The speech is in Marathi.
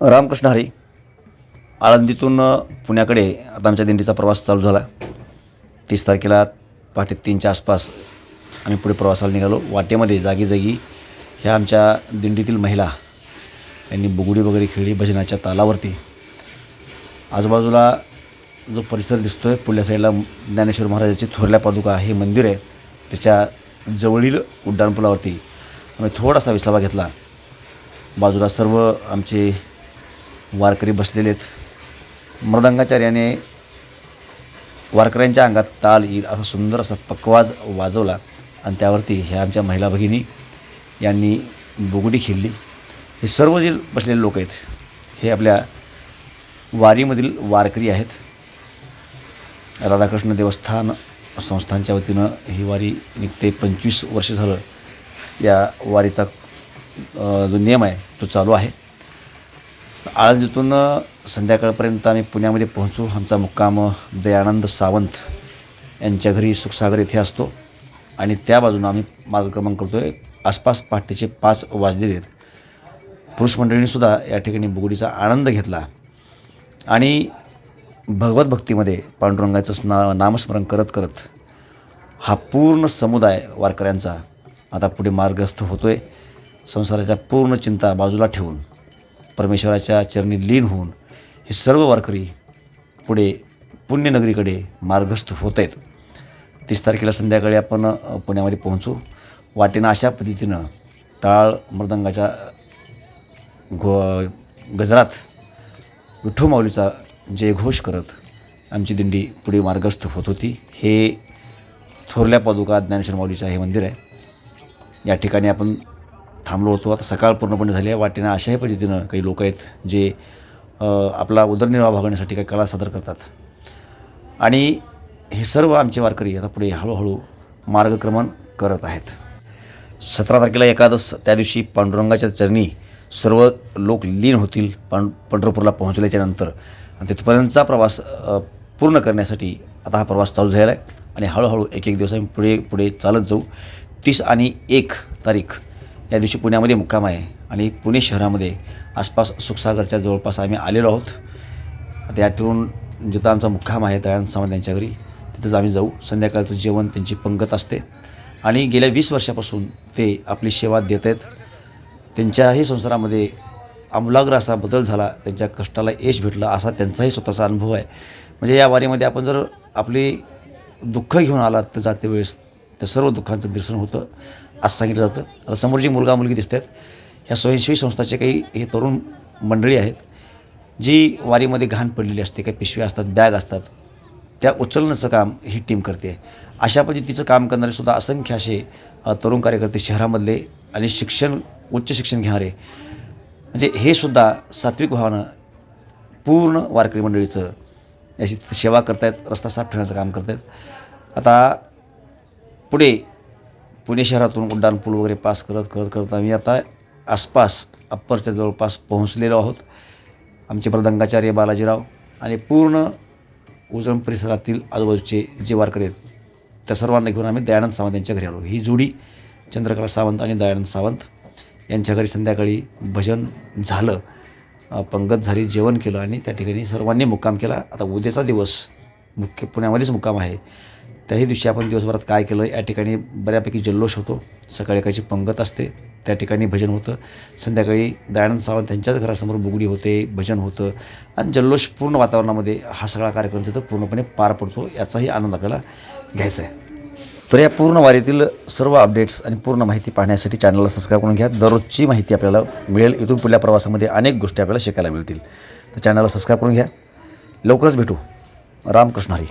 रामकृष्ण हरी आळंदीतून पुण्याकडे आता आमच्या दिंडीचा प्रवास चालू झाला. तीस तारखेला पहाटे तीनच्या आसपास आम्ही पुढे प्रवासाला निघालो. वाटेमध्ये जागी जागी ह्या आमच्या दिंडीतील महिला यांनी बुगडी वगैरे खेळली भजनाच्या तालावरती. आजूबाजूला जो परिसर दिसतो आहे पुढल्या साईडला ज्ञानेश्वर महाराजाची थोरल्या पादुका हे मंदिर आहे. त्याच्या जवळील उड्डाणपुलावरती आम्ही थोडासा विसावा घेतला. बाजूला सर्व आमचे वारकरी बसलेले आहेत. मृदंगाचार्याने वारकऱ्यांच्या अंगात ताल येईल असा सुंदर असा पकवाज वाजवला आणि त्यावरती ह्या आमच्या महिला भगिनी यांनी बुगडी खेळली. हे सर्व जे बसलेले लोक आहेत हे आपल्या वारीमधील वारकरी आहेत. राधाकृष्ण देवस्थान संस्थांच्या वतीनं ही वारी निघते. पंचवीस वर्ष झालं या वारीचा जो नियम आहे तो चालू आहे. आळंदीतून संध्याकाळपर्यंत आम्ही पुण्यामध्ये पोहोचू. आमचा मुक्काम दयानंद सावंत यांच्या घरी सुखसागर येथे असतो. आणि त्या बाजूनं आम्ही मार्गक्रमण करतो आहे आसपास पहाटेचे पाच वाजलेले आहेत. पुरुष मंडळींनीसुद्धा या ठिकाणी बुगडीचा आनंद घेतला. आणि भगवत भक्तीमध्ये पांडुरंगाचं स्ना नामस्मरण करत करत हा पूर्ण समुदाय वारकऱ्यांचा आता पुढे मार्गस्थ होतो आहे संसाराच्या पूर्ण चिंता बाजूला ठेवून. परमेश्वराच्या चरणी लीन होऊन हे सर्व वारकरी पुढे पुण्यनगरीकडे मार्गस्थ होत आहेत तीस तारखेला संध्याकाळी आपण पुण्यामध्ये पोहोचू. वाटेनं अशा पद्धतीनं टाळ मृदंगाच्या घो गजरात विठ्ठू माऊलीचा जयघोष करत आमची दिंडी पुढे मार्गस्थ होत होती. हे थोरल्या पादुका ज्ञानेश्वर माऊलीचं हे मंदिर आहे. या ठिकाणी आपण थांबलो होतो. आता सकाळ पूर्णपणे झाली आहे. वाटेनं अशाही पद्धतीनं काही लोक आहेत जे आपला उदरनिर्वाह भागवण्यासाठी काही कला सादर करतात. आणि हे सर्व आमचे वारकरी आता पुढे हळूहळू मार्गक्रमण करत आहेत. सतरा तारखेला एकादश त्या दिवशी पांडुरंगाच्या चरणी सर्व लोक लीन होतील पांड पंढरपूरला पोहोचल्याच्या नंतर. आणि तिथपर्यंतचा प्रवास पूर्ण करण्यासाठी आता हा प्रवास चालू झालेला आहे. आणि हळूहळू एक एक दिवस आम्ही पुढे पुढे चालत जाऊ. तीस आणि एक तारीख या दिवशी पुण्यामध्ये मुक्काम आहे आणि पुणे शहरामध्ये आसपास सुखसागरच्या जवळपास आम्ही आलेलो आहोत. आता या जिथं आमचा मुक्काम आहे दयानंद सावंत यांच्या घरी तिथंच आम्ही जाऊ. संध्याकाळचं जेवण त्यांची पंगत असते. आणि गेल्या वीस वर्षापासून ते आपली सेवा देत आहेत. त्यांच्याही संसारामध्ये आमूलाग्र असा बदल झाला त्यांच्या कष्टाला यश भेटलं असा त्यांचाही स्वतःचा अनुभव आहे. म्हणजे या वारीमध्ये आपण जर आपली दुःख घेऊन आलात तर जाते वेळेस त्या सर्व दुःखांचं दर्शन होतं असं सांगितलं जातं. आता समोर जी मुलगा मुलगी दिसत आहेत ह्या स्वयंसेवी संस्थाचे काही हे तरुण मंडळी आहेत जी वारीमध्ये घाण पडलेली असते काही पिशव्या असतात बॅग असतात. त्या उचलण्याचं काम ही टीम करते. अशा पद्धतीचं काम करणारे सुद्धा असंख्य असे तरुण कार्यकर्ते शहरामधले आणि शिक्षण उच्च शिक्षण घेणारे. म्हणजे हे सुद्धा सात्विक भावानं पूर्ण वारकरी मंडळीचं याची सेवा करतायत रस्ता साफ ठेवण्याचं काम करतायत. आता पुढे पुणे शहरातून उड्डाणपूल वगैरे पास करत करत करत आम्ही आता आसपास अप्परच्या जवळपास पोहोचलेलो आहोत. आमचे प्रदंगाचार्य बालाजीराव आणि पूर्ण उजळ परिसरातील आजूबाजूचे जे वारकरी आहेत त्या सर्वांना घेऊन आम्ही दयानंद सावंत यांच्या घरी आलो. ही जोडी चंद्रकला सावंत आणि दयानंद सावंत यांच्या घरी संध्याकाळी भजन झालं. पंगत झाली जेवण केलं आणि त्या ठिकाणी सर्वांनी मुक्काम केला. आता उद्याचा दिवस मुख्य पुण्यामध्येच मुक्काम आहे. त्याही दिवशी आपण दिवसभरात काय केलं या ठिकाणी बऱ्यापैकी जल्लोष होतो. सकाळी एकाची पंगत असते त्या ठिकाणी भजन होतं. संध्याकाळी दयानंद सावंत त्यांच्याच घरासमोर बुगडी होते भजन होतं. आणि जल्लोष पूर्ण वातावरणामध्ये हा सगळा कार्यक्रम तिथं पूर्णपणे पार पडतो याचाही आनंद आपल्याला घ्यायचा आहे. तर या पूर्ण वारीतील सर्व अपडेट्स आणि पूर्ण माहिती पाहण्यासाठी चॅनलला सबस्क्राईब करून घ्या. दररोजची माहिती आपल्याला मिळेल. इथून पुढल्या प्रवासामध्ये अनेक गोष्टी आपल्याला शिकायला मिळतील. तर चॅनलला सबस्क्राईब करून घ्या. लवकरच भेटू. रामकृष्ण हरी.